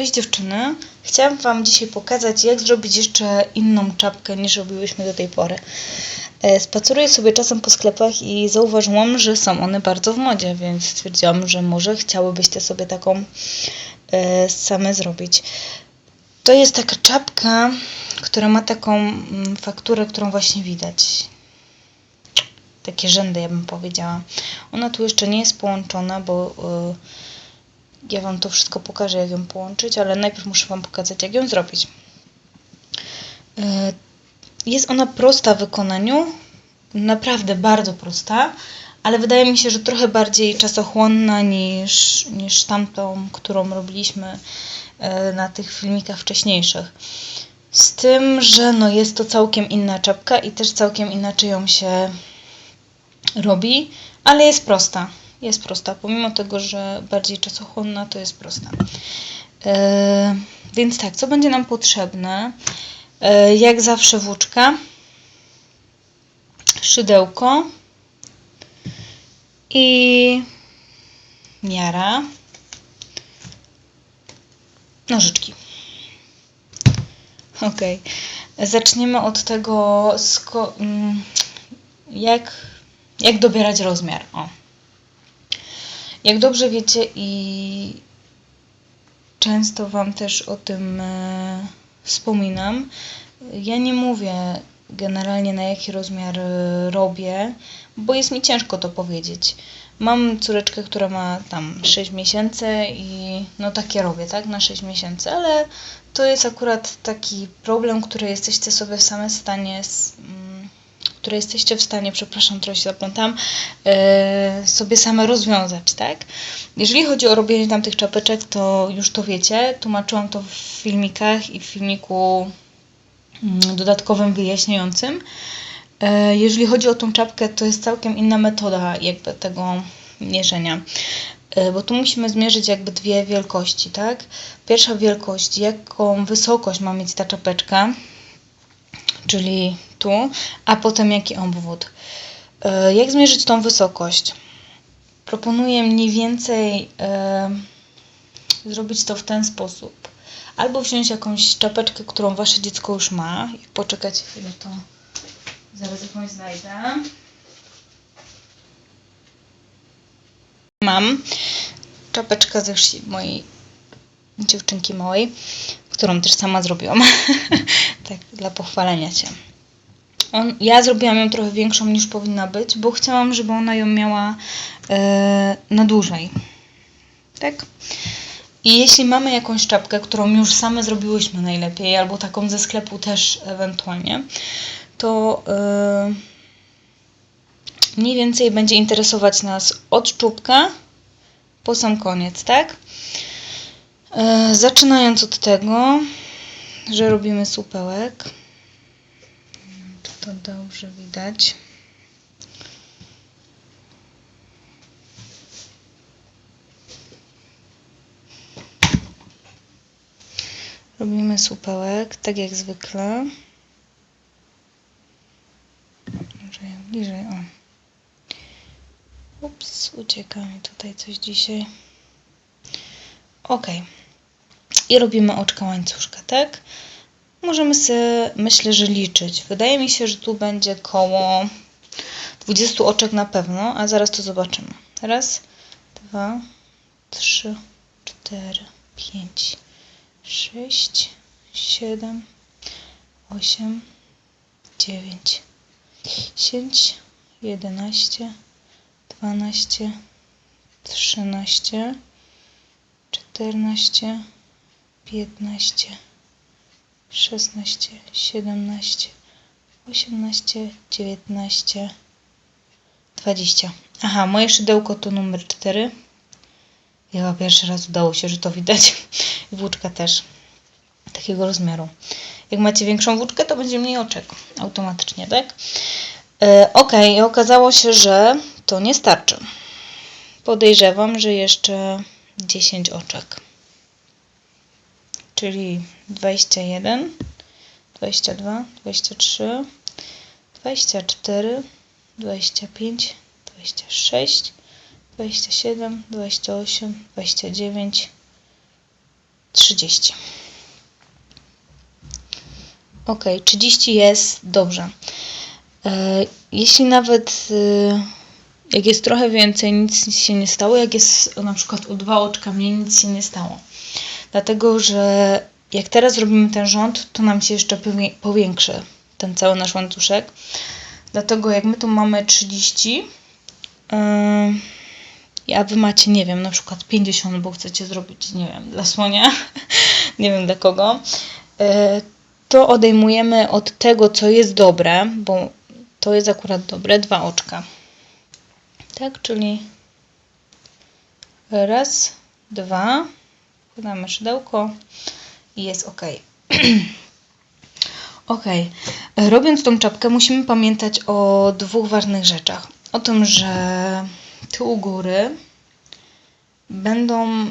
Cześć dziewczyny. Chciałam Wam dzisiaj pokazać, jak zrobić jeszcze inną czapkę niż robiłyśmy do tej pory. E, Spaceruję sobie czasem po sklepach i zauważyłam, że są one bardzo w modzie, więc stwierdziłam, że może chciałybyście sobie taką e, same zrobić. To jest taka czapka, która ma taką mm, fakturę, którą właśnie widać. Takie rzędy, ja bym powiedziała. Ona tu jeszcze nie jest połączona, bo y, ja Wam to wszystko pokażę, jak ją połączyć, ale najpierw muszę Wam pokazać, jak ją zrobić. Y, Jest ona prosta w wykonaniu, naprawdę bardzo prosta, ale wydaje mi się, że trochę bardziej czasochłonna niż, niż tamtą, którą robiliśmy y, na tych filmikach wcześniejszych. Z tym, że no jest to całkiem inna czapka i też całkiem inaczej ją się robi, ale jest prosta. Jest prosta, pomimo tego, że bardziej czasochłonna, to jest prosta. E, więc tak, co będzie nam potrzebne? E, jak zawsze włóczka, szydełko i miara, nożyczki. Ok. Zaczniemy od tego, mm, jak, jak dobierać rozmiar. O. Jak dobrze wiecie i często Wam też o tym e, wspominam, ja nie mówię generalnie na jaki rozmiar e, robię, bo jest mi ciężko to powiedzieć. Mam córeczkę, która ma tam 6 miesięcy i no takie robię, tak, na 6 miesięcy, ale to jest akurat taki problem, który jesteście sobie w stanie, s- mm, które jesteście w stanie, przepraszam, trochę się zaplątam, e, sobie same rozwiązać, tak? Jeżeli chodzi o robienie tamtych czapeczek, to już to wiecie, tłumaczyłam to w filmikach i w filmiku mm, dodatkowym wyjaśniającym. E, Jeżeli chodzi o tą czapkę, to jest całkiem inna metoda jakby tego mierzenia. E, Bo tu musimy zmierzyć jakby dwie wielkości, tak? Pierwsza wielkość, jaką wysokość ma mieć ta czapeczka, czyli tu, a potem jaki obwód. E, Jak zmierzyć tą wysokość? Proponuję mniej więcej e, zrobić to w ten sposób. Albo wziąć jakąś czapeczkę, którą wasze dziecko już ma i poczekać chwilę, to zaraz jakąś znajdę. Mam czapeczkę ze mojej dziewczynki małej, którą też sama zrobiłam. tak, dla pochwalenia cię. On, ja zrobiłam ją trochę większą niż powinna być, bo chciałam, żeby ona ją miała e, na dłużej. Tak? I jeśli mamy jakąś czapkę, którą już same zrobiłyśmy najlepiej, albo taką ze sklepu też ewentualnie, to e, mniej więcej będzie interesować nas od czubka po sam koniec, tak? E, zaczynając od tego, że robimy supełek. To dobrze widać. Robimy supełek, tak jak zwykle. Może jak bliżej, o. Ups, ucieka mi tutaj coś dzisiaj. Ok. I robimy oczka łańcuszka, tak? Możemy sobie, myślę, że liczyć. Wydaje mi się, że tu będzie koło 20 oczek na pewno, a zaraz to zobaczymy. Raz, dwa, trzy, cztery, pięć, sześć, siedem, osiem, dziewięć, dziesięć, jedenaście, dwanaście, trzynaście, czternaście, piętnaście. 16, 17, 18, 19, 20. Aha, moje szydełko to numer 4. Chyba pierwszy raz udało się, że to widać. I włóczka też. Takiego rozmiaru. Jak macie większą włóczkę, to będzie mniej oczek. Automatycznie, tak? E, ok, i okazało się, że to nie starczy. Podejrzewam, że jeszcze 10 oczek czyli 21, 22, 23, 24, 25, 26, 27, 28, 29, 30. Ok, 30 jest dobrze. E, jeśli nawet e, jak jest trochę więcej, nic się nie stało, jak jest na przykład o dwa oczka mniej, nic się nie stało. Dlatego, że jak teraz robimy ten rząd, to nam się jeszcze powiększy ten cały nasz łańcuszek. Dlatego jak my tu mamy 30, yy, a wy macie, nie wiem, na przykład 50, bo chcecie zrobić, nie wiem, dla słonia, nie wiem dla kogo, yy, to odejmujemy od tego, co jest dobre, bo to jest akurat dobre, dwa oczka. Tak, czyli raz, dwa, podamy szydełko i jest ok. ok. Robiąc tą czapkę musimy pamiętać o dwóch ważnych rzeczach. O tym, że tu u góry będą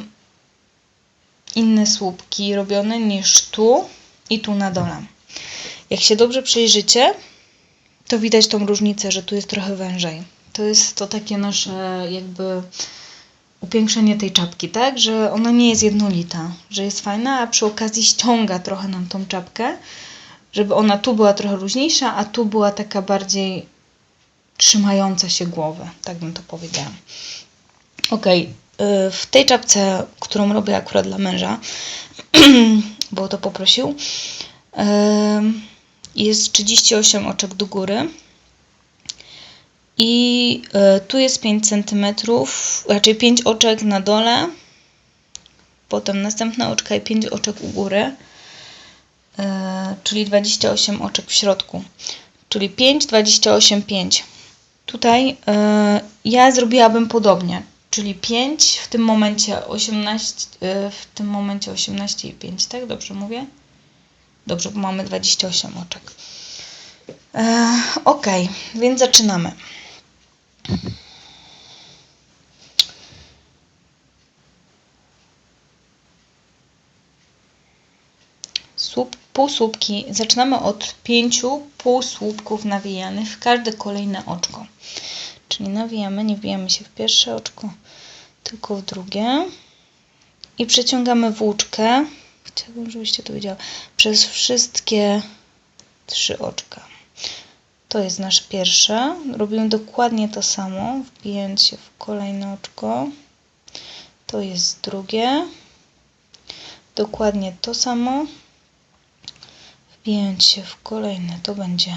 inne słupki robione niż tu i tu na dole. Jak się dobrze przyjrzycie, to widać tą różnicę, że tu jest trochę wężej. To jest to takie nasze jakby upiększenie tej czapki, tak? Że ona nie jest jednolita, że jest fajna, a przy okazji ściąga trochę nam tą czapkę, żeby ona tu była trochę luźniejsza, a tu była taka bardziej trzymająca się głowy, tak bym to powiedziała. Ok, w tej czapce, którą robię akurat dla męża, bo to poprosił, jest 38 oczek do góry i e, tu jest 5 cm, raczej 5 oczek na dole, potem następna oczka i 5 oczek u góry, e, czyli 28 oczek w środku, czyli 5, 28, 5. Tutaj e, ja zrobiłabym podobnie, czyli 5, w tym momencie 18, w tym momencie 18 i 5, tak? Dobrze mówię? Dobrze, bo mamy 28 oczek. ok, więc zaczynamy. Słup, półsłupki. Zaczynamy od pięciu półsłupków nawijanych w każde kolejne oczko. Czyli nawijamy, nie wbijamy się w pierwsze oczko, tylko w drugie. I przeciągamy włóczkę. Chciałabym, żebyście to widziały. Przez wszystkie trzy oczka. To jest nasze pierwsze. Robimy dokładnie to samo, wbijając się w kolejne oczko. To jest drugie. Dokładnie to samo. Wbijając się w kolejne, to będzie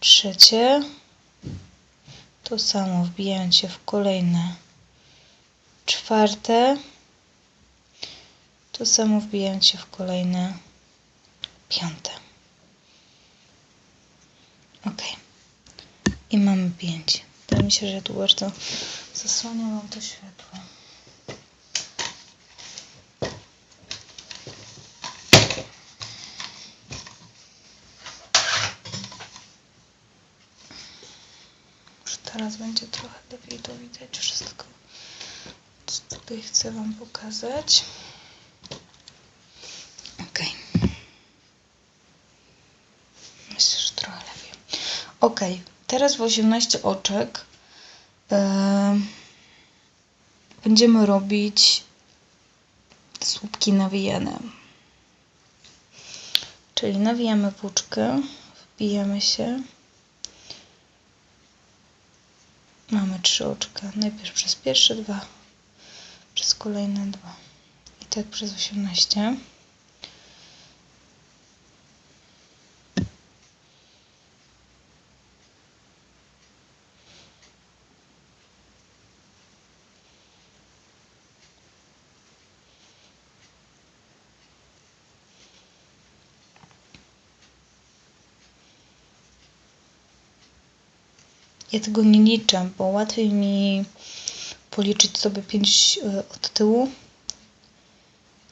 trzecie. To samo wbijając się w kolejne czwarte. To samo wbijając się w kolejne piąte. Ok. I mamy 5. Wydaje mi się, że tu bardzo zasłania mam to światło. Już teraz będzie trochę lepiej to widać wszystko, co tutaj chcę Wam pokazać. Ok, teraz w 18 oczek yy, będziemy robić słupki nawijane. Czyli nawijamy włóczkę, wbijamy się. Mamy trzy oczka. Najpierw przez pierwsze dwa, przez kolejne dwa. I tak przez 18. Ja tego nie liczę, bo łatwiej mi policzyć sobie 5 e, od tyłu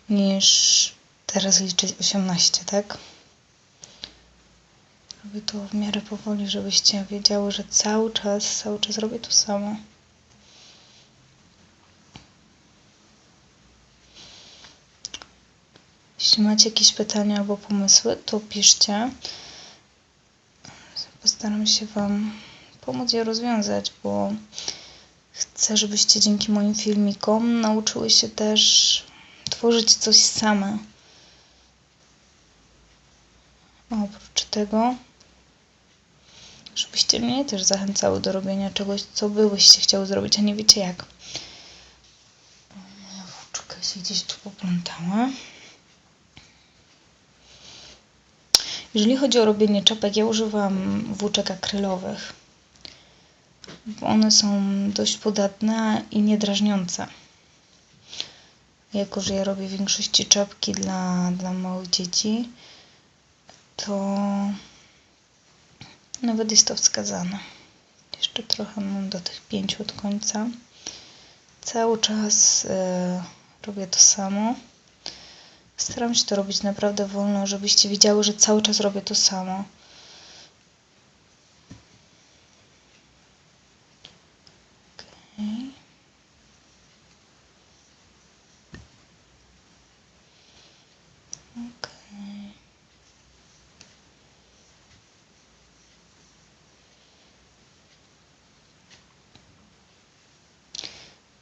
niż teraz liczyć 18, tak? Robię to w miarę powoli, żebyście wiedziały, że cały czas, cały czas robię to samo. Jeśli macie jakieś pytania albo pomysły, to piszcie. Postaram się Wam pomóc je rozwiązać, bo chcę, żebyście dzięki moim filmikom nauczyły się też tworzyć coś same. Oprócz tego, żebyście mnie też zachęcały do robienia czegoś, co wy byście chciały zrobić, a nie wiecie jak. Moja włóczka się gdzieś tu poplątała. Jeżeli chodzi o robienie czapek, ja używam włóczek akrylowych, one są dość podatne i niedrażniące. Jako, że ja robię w większości czapki dla, dla małych dzieci, to nawet jest to wskazane. Jeszcze trochę mam do tych pięciu od końca. Cały czas e, robię to samo. Staram się to robić naprawdę wolno, żebyście widziały, że cały czas robię to samo.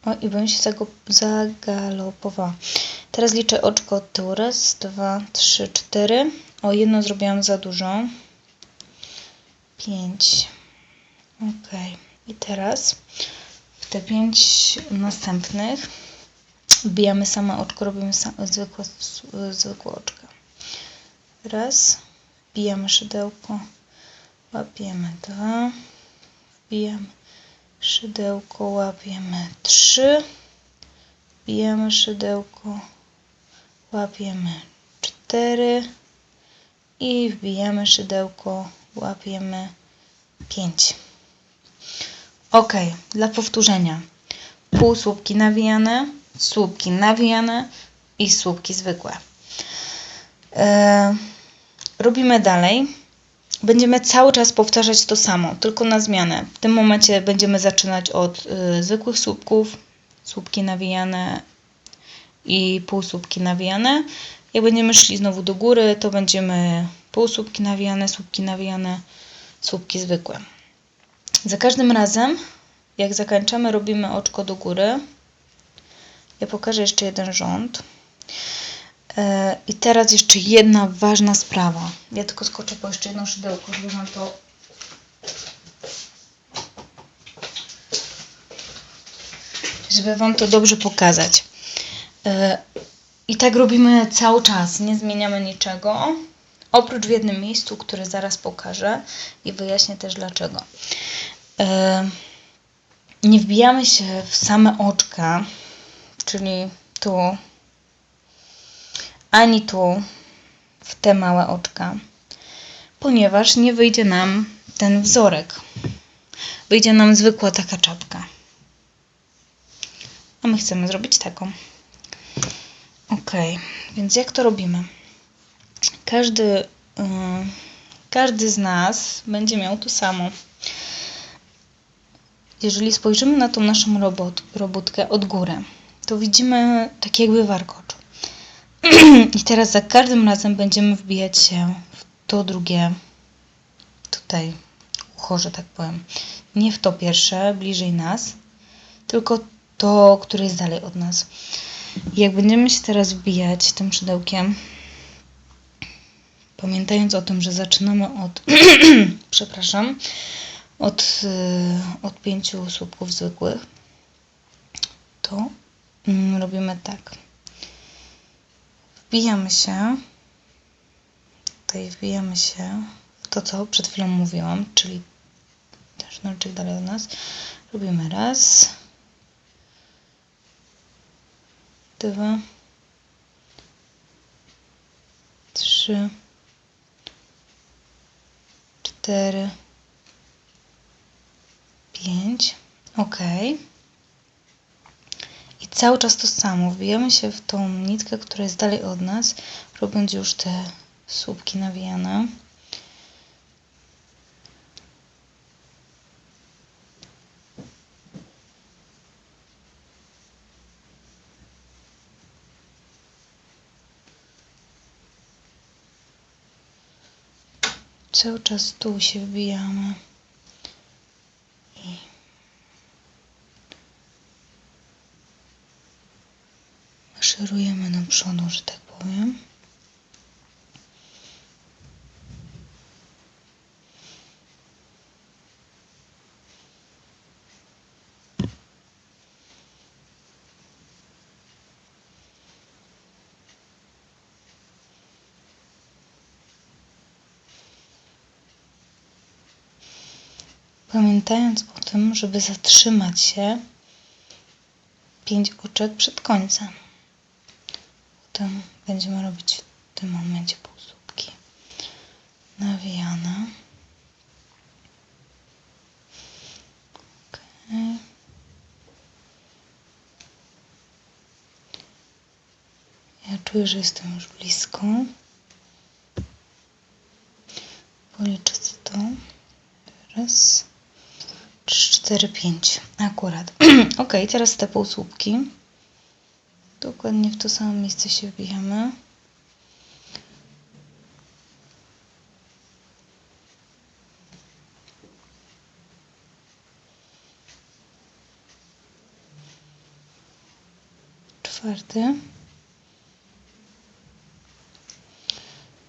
O, i bym się zagalopowała. Teraz liczę oczko od tyłu. Raz, dwa, trzy, cztery. O, jedno zrobiłam za dużo. Pięć. Ok. I teraz w te pięć następnych wbijamy same oczko, robimy zwykłe, zwykłe oczka. Raz. Wbijamy szydełko. Łapiemy dwa. Wbijamy szydełko, łapiemy trzy. Wbijamy szydełko, łapiemy cztery i wbijamy szydełko, łapiemy pięć. Ok, dla powtórzenia. Półsłupki nawijane, słupki nawijane i słupki zwykłe. E, robimy dalej. Będziemy cały czas powtarzać to samo, tylko na zmianę. W tym momencie będziemy zaczynać od y, zwykłych słupków, słupki nawijane i półsłupki nawijane. Jak będziemy szli znowu do góry, to będziemy półsłupki nawijane, słupki nawijane, słupki zwykłe. Za każdym razem, jak zakończamy, robimy oczko do góry. Ja pokażę jeszcze jeden rząd. E, I teraz jeszcze jedna ważna sprawa. Ja tylko skoczę po jeszcze jedno szydełko, żeby Wam to żeby Wam to dobrze pokazać. E, I tak robimy cały czas, nie zmieniamy niczego, oprócz w jednym miejscu, które zaraz pokażę i wyjaśnię też dlaczego. E, Nie wbijamy się w same oczka, czyli tu, ani tu, w te małe oczka, ponieważ nie wyjdzie nam ten wzorek. Wyjdzie nam zwykła taka czapka. A my chcemy zrobić taką. Ok, więc jak to robimy? Każdy, yy, każdy z nas będzie miał to samo. Jeżeli spojrzymy na tą naszą robot, robótkę od góry, to widzimy tak jakby warkocz. I teraz za każdym razem będziemy wbijać się w to drugie, tutaj ucho, że tak powiem. Nie w to pierwsze, bliżej nas, tylko to, które jest dalej od nas. I jak będziemy się teraz wbijać tym szydełkiem, pamiętając o tym, że zaczynamy od, przepraszam, od, y, od pięciu słupków zwykłych, to mm, robimy tak. Wbijamy się, tutaj wbijamy się w to, co przed chwilą mówiłam, czyli też noczyk dalej od nas. Robimy raz, dwa, trzy, cztery, pięć. Ok. Cały czas to samo. Wbijamy się w tą nitkę, która jest dalej od nas, robiąc już te słupki nawijane. Cały czas tu się wbijamy. I Szerujemy do przodu, że tak powiem. Pamiętając o tym, żeby zatrzymać się pięć oczek przed końcem. Potem będziemy robić w tym momencie półsłupki nawijane. Ja czuję, że jestem już blisko. Policzę to. Raz, trzy, cztery, pięć. Akurat. ok, teraz te półsłupki. Dokładnie w to samo miejsce się wbijamy. Czwarty.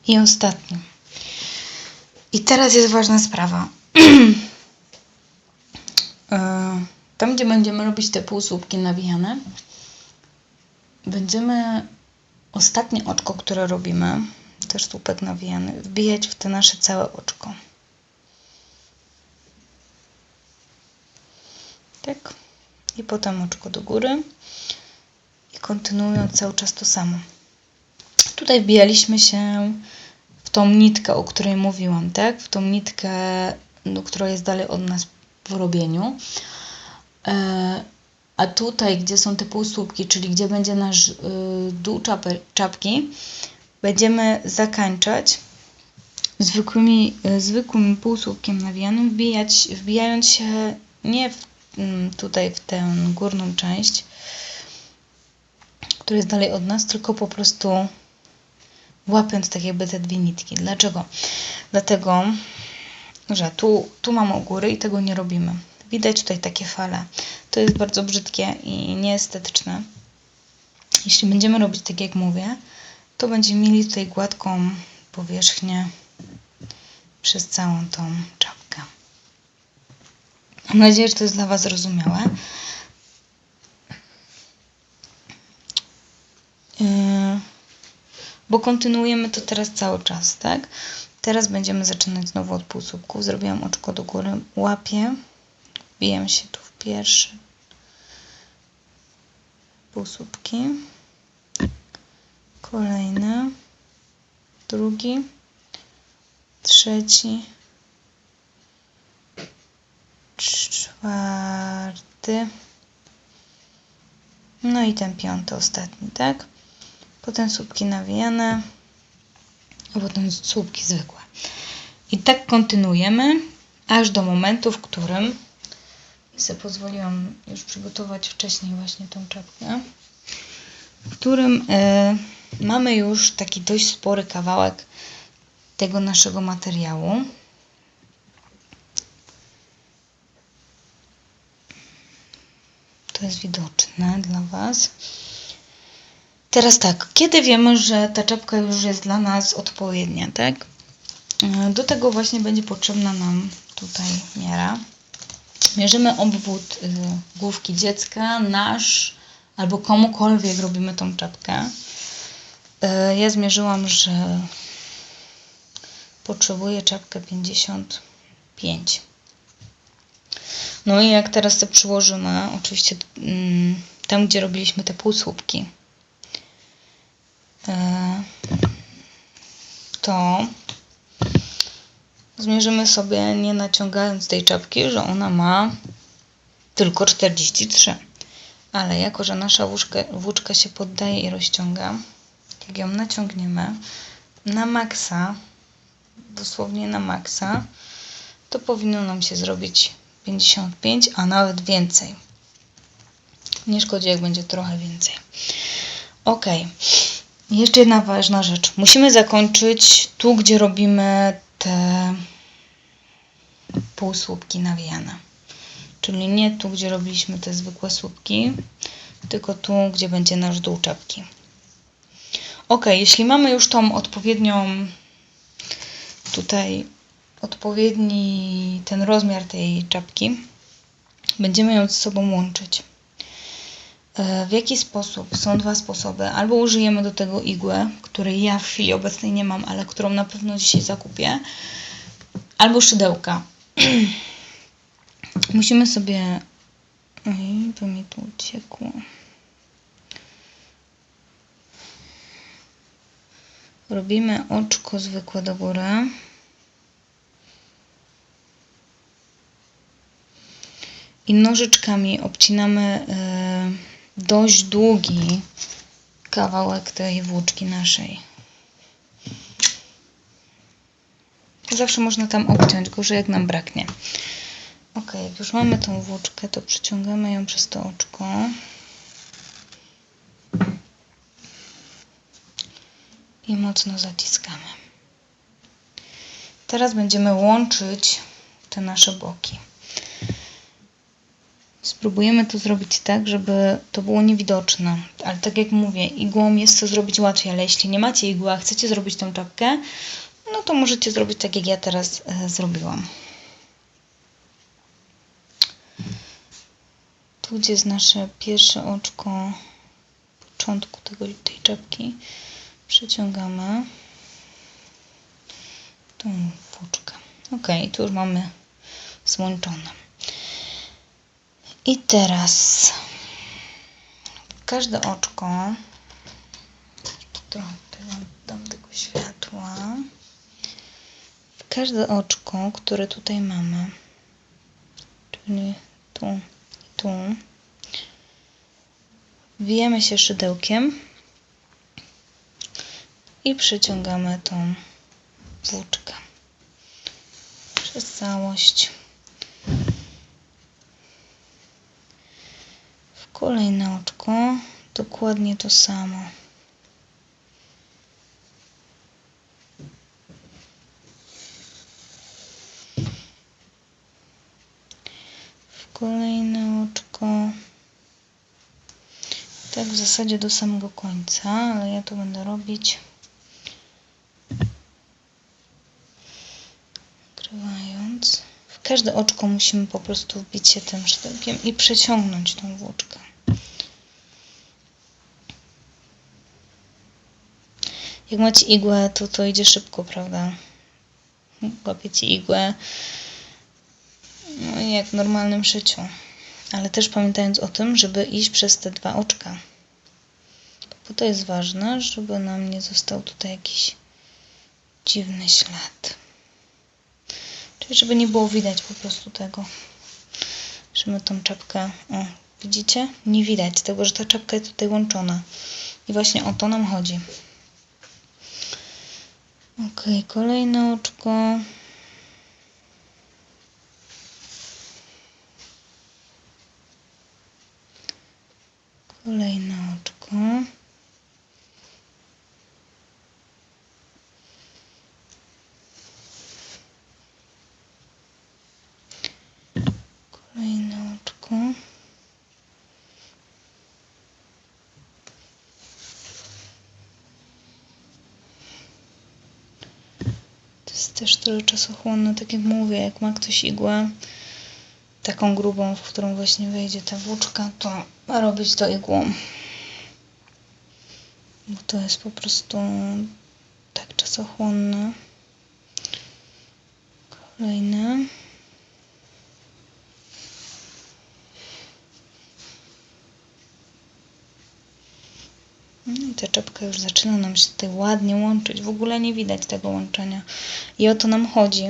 I ostatni. I teraz jest ważna sprawa. E, Tam, gdzie będziemy robić te półsłupki nawijane, będziemy ostatnie oczko, które robimy, też słupek nawijany, wbijać w te nasze całe oczko. Tak. I potem oczko do góry. I kontynuując cały czas to samo. Tutaj wbijaliśmy się w tą nitkę, o której mówiłam, tak? W tą nitkę, no, która jest dalej od nas w robieniu. E, a tutaj, gdzie są te półsłupki, czyli gdzie będzie nasz y, dół czapki, będziemy zakańczać zwykłymi, y, zwykłym półsłupkiem nawijanym, wbijać, wbijając się nie w, mm, tutaj w tę górną część, która jest dalej od nas, tylko po prostu łapiąc tak jakby te dwie nitki. Dlaczego? Dlatego, że tu, tu mamy u góry i tego nie robimy. Widać tutaj takie fale. To jest bardzo brzydkie i nieestetyczne. Jeśli będziemy robić tak jak mówię, to będziemy mieli tutaj gładką powierzchnię przez całą tą czapkę. Mam nadzieję, że to jest dla Was zrozumiałe. Yy, bo kontynuujemy to teraz cały czas, tak? Teraz będziemy zaczynać znowu od półsłupków. Zrobiłam oczko do góry, łapię, wbijam się tu w pierwszy. Półsłupki, kolejny, drugi, trzeci, czwarty, no i ten piąty, ostatni, tak? Potem słupki nawijane, a potem słupki zwykłe. I tak kontynuujemy, aż do momentu, w którym sobie pozwoliłam już przygotować wcześniej właśnie tą czapkę, w którym e, mamy już taki dość spory kawałek tego naszego materiału. To jest widoczne dla Was. Teraz tak, kiedy wiemy, że ta czapka już jest dla nas odpowiednia, tak? E, do tego właśnie będzie potrzebna nam tutaj miara. Mierzymy obwód y, główki dziecka, nasz albo komukolwiek robimy tą czapkę. Y, ja zmierzyłam, że potrzebuję czapkę 55. No i jak teraz to przyłożymy, oczywiście mm, tam, gdzie robiliśmy te półsłupki, y, to zmierzymy sobie, nie naciągając tej czapki, że ona ma tylko 43. Ale jako, że nasza włóczka, włóczka się poddaje i rozciąga, jak ją naciągniemy na maksa, dosłownie na maksa, to powinno nam się zrobić 55, a nawet więcej. Nie szkodzi, jak będzie trochę więcej. Ok. Jeszcze jedna ważna rzecz. Musimy zakończyć tu, gdzie robimy te półsłupki nawijane. Czyli nie tu, gdzie robiliśmy te zwykłe słupki, tylko tu, gdzie będzie nasz dół czapki. Ok, jeśli mamy już tą odpowiednią tutaj odpowiedni ten rozmiar tej czapki, będziemy ją ze sobą łączyć. E, W jaki sposób? Są dwa sposoby. Albo użyjemy do tego igłę, której ja w chwili obecnej nie mam, ale którą na pewno dzisiaj zakupię. Albo szydełka. Musimy sobie... Oj, by mi tu uciekło. Robimy oczko zwykłe do góry. I nożyczkami obcinamy e, dość długi kawałek tej włóczki naszej. Zawsze można tam obciąć, gorzej jak nam braknie. Ok, jak już mamy tą włóczkę, to przyciągamy ją przez to oczko. I mocno zaciskamy. Teraz będziemy łączyć te nasze boki. Spróbujemy to zrobić tak, żeby to było niewidoczne. Ale tak jak mówię, igłą jest to zrobić łatwiej, ale jeśli nie macie igły, a chcecie zrobić tą czapkę, no to możecie zrobić tak, jak ja teraz e, zrobiłam. Tu, jest nasze pierwsze oczko początku tego, tej czapki, przeciągamy tą włóczkę. Ok, tu już mamy złączone. I teraz. Każde oczko, trochę dam tego światła, w każde oczko, które tutaj mamy, czyli tu i tu, wijemy się szydełkiem. I przyciągamy tą włóczkę. Przez całość. Kolejne oczko dokładnie to samo. W kolejne oczko. Tak w zasadzie do samego końca, ale ja to będę robić Nakrywając. W każde oczko musimy po prostu wbić się tym sztylekiem i przeciągnąć tą włóczkę. Jak macie igłę, to to idzie szybko, prawda? Łapiecie igłę no, jak w normalnym szyciu. Ale też pamiętając o tym, żeby iść przez te dwa oczka. Bo to jest ważne, żeby nam nie został tutaj jakiś dziwny ślad. Czyli żeby nie było widać po prostu tego, że my tą czapkę, o, widzicie? Nie widać tego, że ta czapka jest tutaj łączona. I właśnie o to nam chodzi. Ok, kolejne oczko. Kolejne oczko. Kolejne oczko. To trochę czasochłonne, tak jak mówię, jak ma ktoś igłę taką grubą, w którą właśnie wejdzie ta włóczka, to robić to igłą. Bo to jest po prostu tak czasochłonne. Kolejne. Ta czapka już zaczyna nam się tutaj ładnie łączyć. W ogóle nie widać tego łączenia. I o to nam chodzi.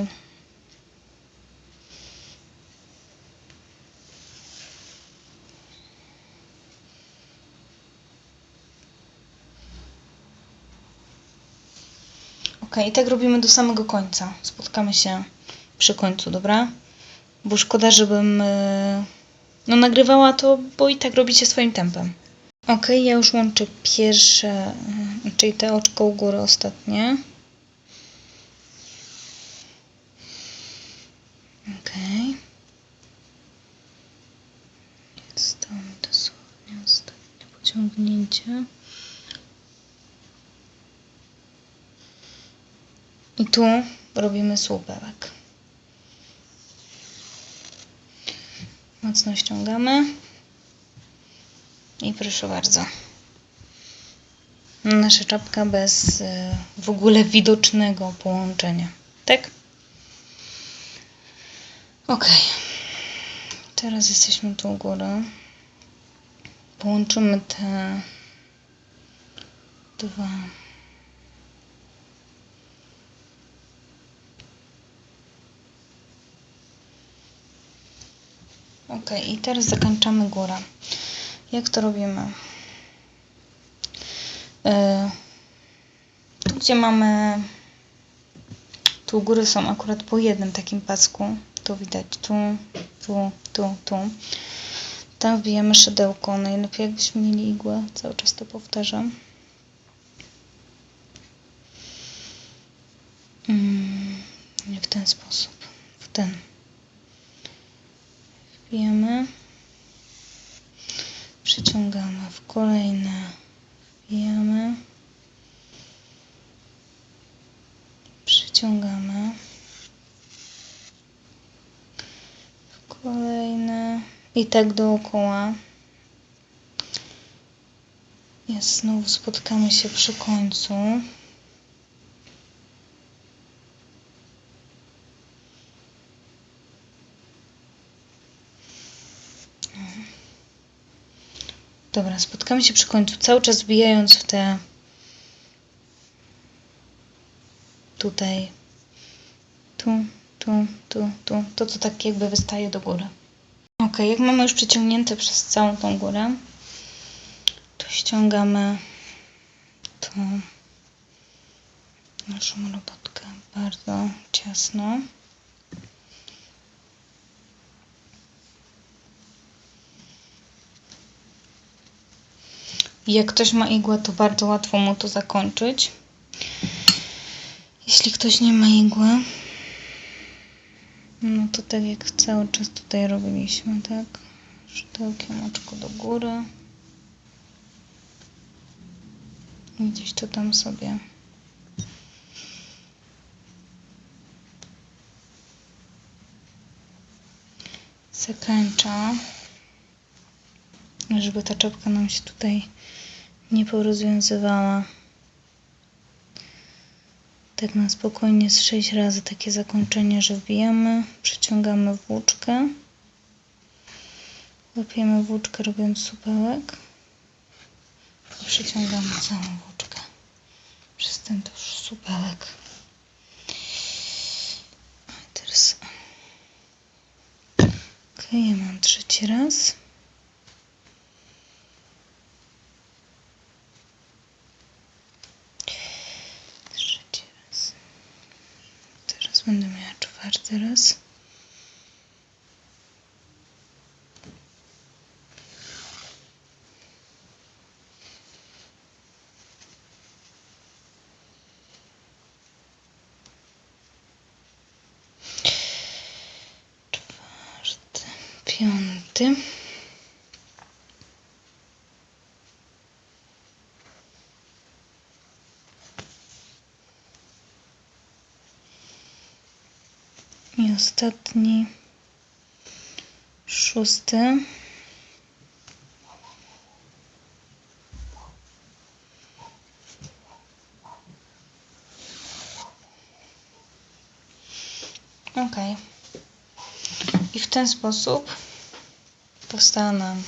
Ok, i tak robimy do samego końca. Spotkamy się przy końcu, dobra? Bo szkoda, żebym yy, no, nagrywała to, bo i tak robicie swoim tempem. Ok, ja już łączę pierwsze, yy, czyli te oczko u góry ostatnie. Ok. Jest to dosłownie ostatnie. Ciągnięcie. I tu robimy słupełek. Mocno ściągamy. I proszę bardzo. Nasza czapka bez e, w ogóle widocznego połączenia. Tak? Ok. Teraz jesteśmy tu u góry. Połączymy te dwa. Ok, i teraz zakończamy górę. Jak to robimy? E, Tu, gdzie mamy. Tu góry są akurat po jednym takim pasku. Tu widać tu, tu, tu, tu. Tam wbijamy szydełko. Najlepiej jakbyśmy mieli igłę. Cały czas to powtarzam. Mm, nie w ten sposób. W ten. Wbijamy. Przyciągamy w kolejne. Wbijamy. Przyciągamy. Kolejne. I tak dookoła. Jest znowu spotkamy się przy końcu. Dobra, spotkamy się przy końcu, cały czas wbijając w te tutaj tu, tu, tu, tu, to co tak jakby wystaje do góry. Ok, jak mamy już przeciągnięte przez całą tą górę, to ściągamy tu naszą robotkę bardzo ciasno. Jak ktoś ma igłę, to bardzo łatwo mu to zakończyć. Jeśli ktoś nie ma igły, no to tak jak cały czas tutaj robiliśmy, tak? Szydełkiem oczko do góry. I gdzieś to tam sobie zakończa, żeby ta czapka nam się tutaj nie porozwiązywała. Tak na spokojnie z 6 razy takie zakończenie, że wbijamy, przeciągamy włóczkę, łapiemy włóczkę robiąc supełek i przeciągamy całą włóczkę przez ten też supełek. Teraz ok, mam trzeci raz. Trzeci raz. Teraz będę miała czwarty raz. Piąty. I ostatni, szósty. Ok. I w ten sposób powstała nam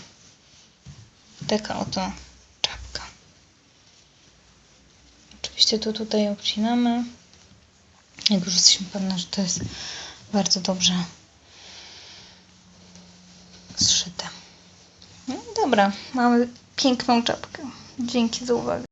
taka oto czapka. Oczywiście to tutaj obcinamy. Jak już jesteśmy pewne, że to jest bardzo dobrze zszyte. No dobra, mamy piękną czapkę. Dzięki za uwagę.